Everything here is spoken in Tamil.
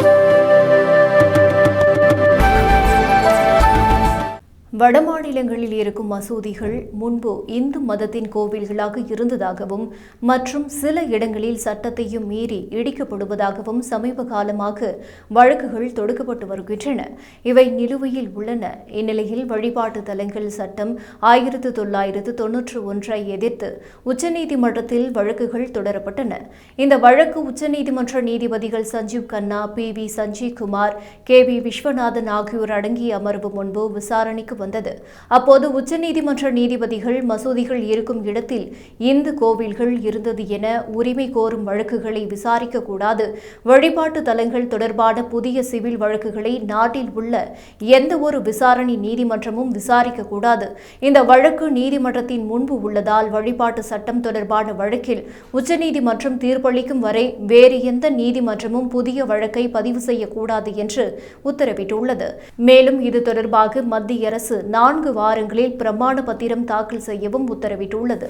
Thank you. வடமாநிலங்களில் இருக்கும் மசூதிகள் முன்பு இந்து மதத்தின் கோவில்களாக இருந்ததாகவும் மற்றும் சில இடங்களில் சட்டத்தையும் மீறி இடிக்கப்படுவதாகவும் சமீப காலமாக வழக்குகள் தொடுக்கப்பட்டு வருகின்றன. இவை நிலுவையில் உள்ளன. இந்நிலையில் வழிபாட்டு தலங்கள் சட்டம் ஆயிரத்து தொள்ளாயிரத்து தொன்னூற்று ஒன்றை எதிர்த்து உச்சநீதிமன்றத்தில் வழக்குகள் தொடரப்பட்டன. இந்த வழக்கு உச்சநீதிமன்ற நீதிபதிகள் Sanjiv Khanna P V Sanjiv Kumar K V Viswanathan ஆகியோர் அடங்கிய அமர்வு முன்பு விசாரணைக்கு வந்தது. அப்போது உச்சநீதிமன்ற நீதிபதிகள் மசூதிகள் இருக்கும் இடத்தில் இந்து கோவில்கள் இருந்தது என உரிமை கோரும் வழக்குகளை விசாரிக்க கூடாது. வழிபாட்டு தலங்கள் தொடர்பான புதிய சிவில் வழக்குகளை நாட்டில் உள்ள எந்த ஒரு விசாரணை நீதிமன்றமும் விசாரிக்க கூடாது. இந்த வழக்கு நீதிமன்றத்தின் முன்பு உள்ளதால் வழிபாட்டு சட்டம் தொடர்பான வழக்கில் உச்சநீதிமன்றம் தீர்ப்பளிக்கும் வரை வேறு எந்த நீதிமன்றமும் புதிய வழக்கை பதிவு செய்யக்கூடாது என்று உத்தரவிட்டுள்ளது. மேலும் இது தொடர்பாக மத்திய அரசு நான்கு வாரங்களில் பிரமாண பத்திரம் தாக்கல் செய்யவும் உத்தரவிட்டுள்ளது.